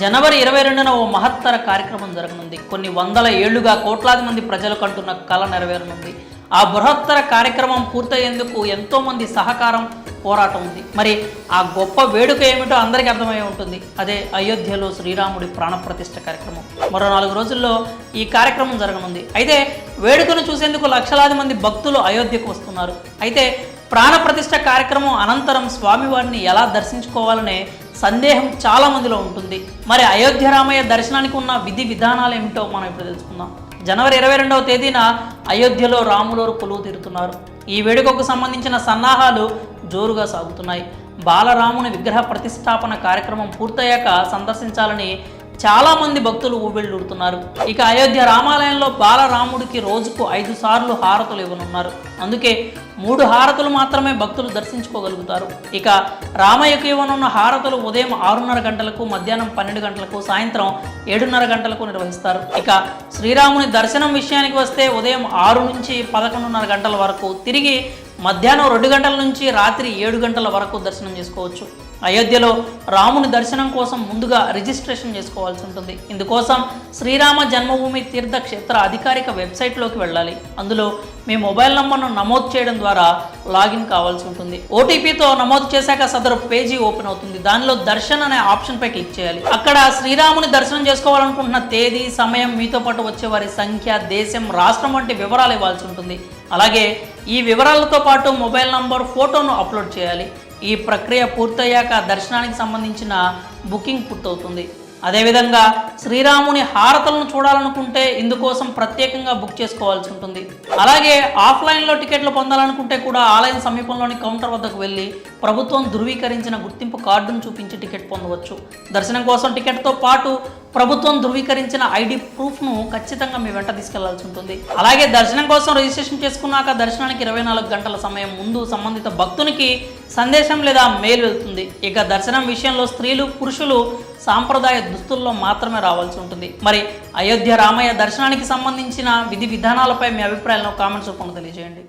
జనవరి ఇరవై రెండున ఓ మహత్తర కార్యక్రమం జరగనుంది. కొన్ని వందల ఏళ్ళుగా కోట్లాది మంది ప్రజలు కంటున్న కళ నెరవేరనుంది. ఆ బృహత్తర కార్యక్రమం పూర్తయ్యేందుకు ఎంతో మంది సహకారం పోరాటం ఉంది. మరి ఆ గొప్ప వేడుక ఏమిటో అందరికీ అర్థమై ఉంటుంది. అదే అయోధ్యలో శ్రీరాముడి ప్రాణప్రతిష్ఠ కార్యక్రమం. మరో నాలుగు రోజుల్లో ఈ కార్యక్రమం జరగనుంది. అయితే వేడుకను చూసేందుకు లక్షలాది మంది భక్తులు అయోధ్యకు వస్తున్నారు. అయితే ప్రాణప్రతిష్ఠ కార్యక్రమం అనంతరం స్వామివారిని ఎలా దర్శించుకోవాలనే సందేహం చాలా మందిలో ఉంటుంది. మరి అయోధ్య రామయ్య దర్శనానికి ఉన్న విధి విధానాలు ఏమిటో మనం ఇప్పుడు తెలుసుకుందాం. జనవరి ఇరవై రెండవ తేదీన అయోధ్యలో రాములోరు కొలువు తీరుతున్నారు. ఈ వేడుకకు సంబంధించిన సన్నాహాలు జోరుగా సాగుతున్నాయి. బాలరాముని విగ్రహ ప్రతిష్టాపన కార్యక్రమం పూర్తయ్యాక సందర్శించాలని చాలా మంది భక్తులు ఊబిళ్ళుడుతున్నారు ఇక అయోధ్య రామాలయంలో బాలరాముడికి రోజుకు ఐదు సార్లు హారతులు ఇవ్వనున్నారు. అందుకే మూడు హారతులు మాత్రమే భక్తులు దర్శించుకోగలుగుతారు. ఇక రామయ్యకు ఇవ్వనున్న హారతులు ఉదయం ఆరున్నర గంటలకు మధ్యాహ్నం పన్నెండు గంటలకు సాయంత్రం ఏడున్నర గంటలకు నిర్వహిస్తారు. ఇక శ్రీరాముని దర్శనం విషయానికి వస్తే ఉదయం ఆరు నుంచి పదకొండున్నర గంటల వరకు తిరిగి మధ్యాహ్నం రెండు గంటల నుంచి రాత్రి ఏడు గంటల వరకు దర్శనం చేసుకోవచ్చు. అయోధ్యలో రాముని దర్శనం కోసం ముందుగా రిజిస్ట్రేషన్ చేసుకోవాల్సి ఉంటుంది. ఇందుకోసం శ్రీరామ జన్మభూమి తీర్థక్షేత్ర అధికారిక వెబ్సైట్లోకి వెళ్ళాలి. అందులో మీ మొబైల్ నంబర్ను నమోదు చేయడం ద్వారా లాగిన్ కావాల్సి ఉంటుంది. ఓటీపీతో నమోదు చేశాక సదరు పేజీ ఓపెన్ అవుతుంది. దానిలో దర్శన్ అనే ఆప్షన్ పై క్లిక్ చేయాలి. అక్కడ శ్రీరాముని దర్శనం చేసుకోవాలనుకుంటున్న తేదీ సమయం మీతో పాటు వచ్చే వారి సంఖ్య దేశం రాష్ట్రం వంటి వివరాలు ఇవ్వాల్సి ఉంటుంది. అలాగే ఈ వివరాలతో పాటు మొబైల్ నంబర్ ఫోటోను అప్లోడ్ చేయాలి. ఈ ప్రక్రియ పూర్తయ్యాక దర్శనానికి సంబంధించిన బుకింగ్ పూర్తవుతుంది. అదేవిధంగా శ్రీరాముని హారతలను చూడాలనుకుంటే ఇందుకోసం ప్రత్యేకంగా బుక్ చేసుకోవాల్సి ఉంటుంది. అలాగే ఆఫ్లైన్లో టికెట్లు పొందాలనుకుంటే కూడా ఆలయం సమీపంలోని కౌంటర్ వద్దకు వెళ్ళి ప్రభుత్వం ధృవీకరించిన గుర్తింపు కార్డును చూపించి టికెట్ పొందవచ్చు. దర్శనం కోసం టికెట్తో పాటు ప్రభుత్వం ధృవీకరించిన ఐడి ప్రూఫ్ను ఖచ్చితంగా మీ వెంట తీసుకెళ్ళాల్సి ఉంటుంది. అలాగే దర్శనం కోసం రిజిస్ట్రేషన్ చేసుకున్నాక దర్శనానికి ఇరవై నాలుగు గంటల సమయం ముందు సంబంధిత భక్తునికి సందేశం లేదా మెయిల్ వెళ్తుంది. ఇక దర్శనం విషయంలో స్త్రీలు పురుషులు సాంప్రదాయ దుస్తుల్లో మాత్రమే రావాల్సి ఉంటుంది. మరి అయోధ్య రామయ్య దర్శనానికి సంబంధించిన విధి విధానాలపై మీ అభిప్రాయాలను కామెంట్స్ రూపంలో తెలియజేయండి.